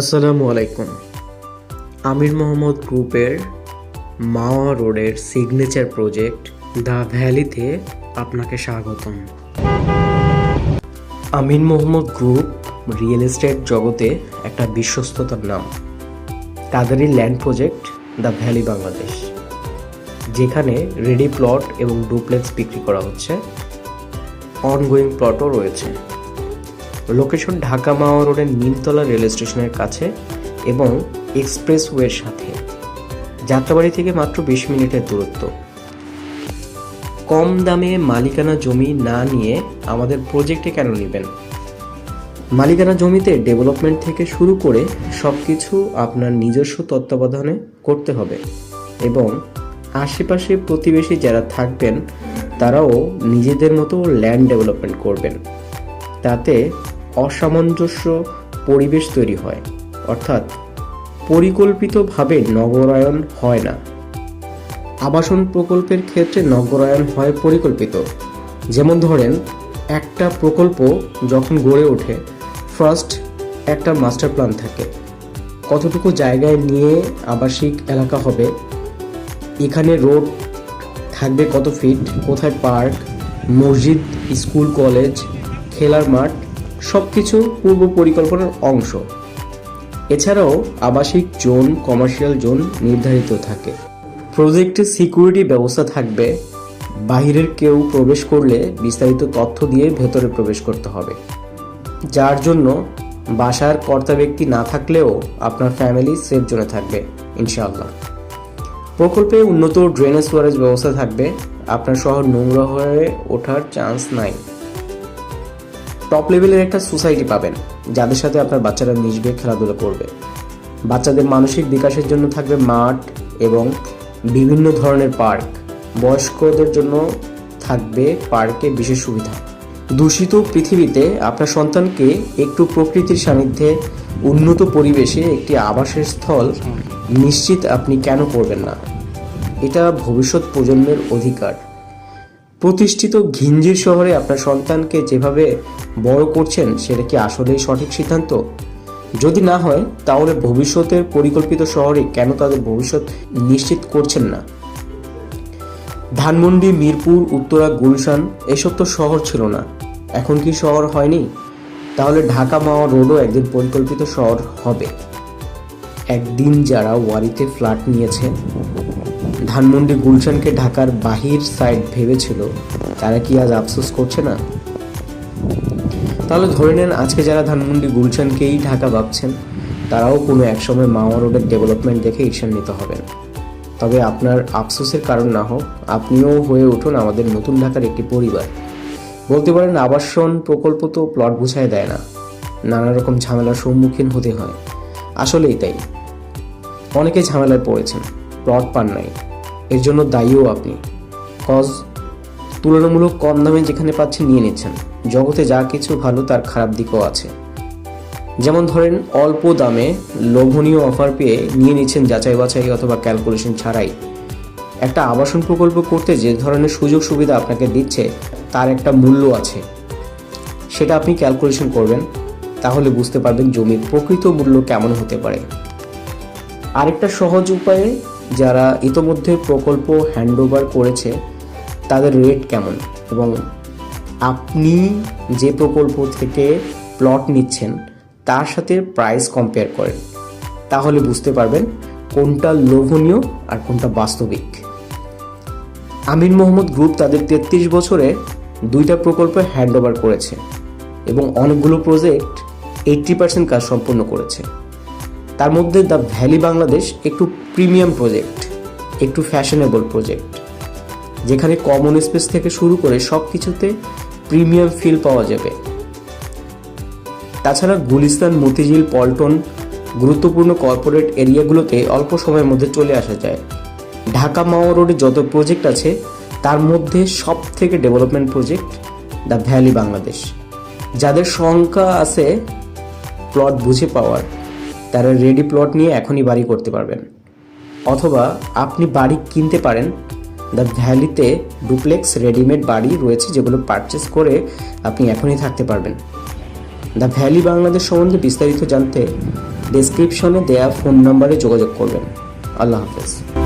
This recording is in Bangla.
আসসালামু আলাইকুম। আমির মোহাম্মদ গ্রুপের মাওয়া রোডের সিগনেচার প্রজেক্ট দ্য ভ্যালিতে আপনাকে স্বাগতম। Amir Mohammad group real estate জগতে একটা বিশ্বস্ততার নাম। তাদেরই land project the valley Bangladesh যেখানে রেডি প্লট এবং ডুপ্লেক্স বিক্রি করা হচ্ছে। অনগোয়িং প্লটও রয়েছে। লোকেশন ঢাকা মাওয়া রোডের নিমতলা রেল স্টেশনের কাছে এবং এক্সপ্রেসওয়ের সাথে। যাত্রাবাড়ি থেকে মাত্র বিশ মিনিটের দূরত্ব। কম দামে মালিকানা জমি না নিয়ে আমাদের প্রজেক্টে কেন নেবেন? মালিকানা জমিতে ডেভেলপমেন্ট থেকে শুরু করে সব কিছু আপনার নিজস্ব তত্ত্বাবধানে করতে হবে এবং আশেপাশে প্রতিবেশী যারা থাকবেন, তারাও নিজেদের মতো ল্যান্ড ডেভেলপমেন্ট করবেন। তাতে অসামঞ্জস্য পরিবেশ তৈরি হয়। অর্থাৎ পরিকল্পিতভাবে নগরায়ন হয় না। আবাসন প্রকল্পের ক্ষেত্রে নগরায়ন হয় পরিকল্পিত। যেমন ধরেন, একটা প্রকল্প যখন গড়ে ওঠে ফার্স্ট একটা মাস্টার প্ল্যান থাকে। কতটুকু জায়গায় নিয়ে আবাসিক এলাকা হবে, এখানে রোড থাকবে কত ফিট কোথায় পার্ক মসজিদ স্কুল কলেজ খেলার মাঠ সব কিছু পূর্ব পরিকল্পনার অংশ। এছাড়াও আবাসিক জোন কমার্শিয়াল জোন নির্ধারিত থাকে। প্রজেক্টে সিকিউরিটি ব্যবস্থা থাকবে। বাহিরের কেউ প্রবেশ করলে বিস্তারিত তথ্য দিয়ে ভেতরে প্রবেশ করতে হবে। যার জন্য বাসার কর্তা ব্যক্তি না থাকলেও আপনার ফ্যামিলি সেফ জোনে থাকবে, ইনশাআল্লাহ। প্রকল্পে উন্নত ড্রেনেজ ওয়ারেজ ব্যবস্থা থাকবে। আপনার শহর নোংরা হয়ে ওঠার চান্স নাই। টপ লেভেলের একটা সোসাইটি পাবেন, যাদের সাথে আপনার বাচ্চারা মিশবে, খেলাধুলা করবে। বাচ্চাদের মানসিক বিকাশের জন্য থাকবে মাঠ এবং বিভিন্ন ধরনের পার্ক। বয়স্কদের জন্য থাকবে পার্কে বিশেষ সুবিধা। দূষিত পৃথিবীতে আপনার সন্তানকে একটু প্রকৃতির সান্নিধ্যে উন্নত পরিবেশে একটি আবাসের স্থল নিশ্চিত আপনি কেন করবেন না? এটা ভবিষ্যৎ প্রজন্মের অধিকার। প্রতিষ্ঠিত ঘিঞ্জির শহরে আপনার সন্তানকে যেভাবে বড় করছেন, সেটা কি আসলেই সঠিক সিদ্ধান্ত? যদি না হয়, তাহলে ভবিষ্যতের পরিকল্পিত শহরে কেন তাদের ভবিষ্যৎ নিশ্চিত করছেন না? ধানমন্ডি, মিরপুর, উত্তরা, গুলশান, এসব তো শহর ছিল না। এখন কি শহর হয়নি? তাহলে ঢাকা মাওয়া রোডও একদিন পরিকল্পিত শহর হবে। একদিন যারা ওয়ারিতে ফ্ল্যাট নিয়েছে ধানমন্ডি গুলশানকে ঢাকার বাহির সাইড ভেবেছিল, তারা কি আজ আফসোস করছে না? তাহলে ধরে নেন আজকে যারা ধানমন্ডি গুলশানকেই ঢাকা ভাবছেন, তারাও কোনো একসময় মাওয়া রোডের ডেভেলপমেন্ট দেখে ঈর্ষান্বিত হবেন। তবে আপনার আফসোসের কারণ না হোক, আপনিও হয়ে উঠুন আমাদের নতুন ঢাকার একটি পরিবার। বলতে পারেন আবাসন প্রকল্প তো প্লট বুঝায় দেয় না, নানা রকম ঝামেলার সম্মুখীন হতে হয়। আসলেই তাই। অনেকে ঝামেলায় পড়েছেন প্লট পান নাই। এর জন্য দায়ীও আপনি। কজ তুলনামূলক কম দামে যেখানে পাচ্ছেন নিয়ে নিচ্ছেন। জগতে যা কিছু ভালো, তার খারাপ দিকও আছে। যেমন ধরেন, অল্প দামে লোভনীয় অফার পেয়ে নিয়ে নিচ্ছেন যাচাই বাছাই অথবা ক্যালকুলেশন ছাড়াই। একটা আবাসন প্রকল্প করতে যে ধরনের সুযোগ সুবিধা আপনাকে দিচ্ছে, তার একটা মূল্য আছে। সেটা আপনি ক্যালকুলেশন করবেন, তাহলে বুঝতে পারবেন জমির প্রকৃত মূল্য কেমন হতে পারে। আরেকটা সহজ উপায়ে যারা ইতোমধ্যে প্রকল্প হ্যান্ডওভার করেছে, তাদের রেট কেমন? এবং আপনি যে প্রকল্প থেকে প্লট নিচ্ছেন, তার সাথে প্রাইস কম্পেয়ার করেন। তাহলে বুঝতে পারবেন কোনটা লোভনীয় আর কোনটা বাস্তবিক। আমিন মোহাম্মদ গ্রুপ তাদের তেত্রিশ বছরে দুইটা প্রকল্প হ্যান্ডওভার করেছে এবং অনেকগুলো প্রজেক্ট এইট্টি পার্সেন্ট কাজ সম্পন্ন করেছে। তার মধ্যে দ্য ভ্যালি বাংলাদেশ একটু প্রিমিয়াম প্রজেক্ট একটু ফ্যাশনেবল প্রজেক্ট যেখানে কমন স্পেস থেকে শুরু করে সব কিছুতে প্রিমিয়াম ফিল পাওয়া যাবে। তাছাড়া গুলিস্তান, মতিঝিল, পল্টন গুরুত্বপূর্ণ কর্পোরেট এরিয়াগুলোতে অল্প সময়ের মধ্যে চলে আসা যায়। ঢাকা মাওয়া রোডে যত প্রজেক্ট আছে, তার মধ্যে সব থেকে development project the valley Bangladesh যাদের সংখ্যা আছে প্লট বুঝে পাওয়ার। তারা রেডি প্লট নিয়ে এখনই বাড়ি করতে পারবেন। অথবা আপনি বাড়ি কিনতে পারেন দ্য ভ্যালিতে ডুপ্লেক্স রেডিমেড বাড়ি রয়েছে যেগুলো পারচেস করে আপনি এখনই থাকতে পারবেন। দ্য ভ্যালি বাংলাদেশ সম্বন্ধে বিস্তারিত জানতে ডেসক্রিপশনে দেয়া ফোন নম্বরে যোগাযোগ করবেন। আল্লাহ হাফেজ।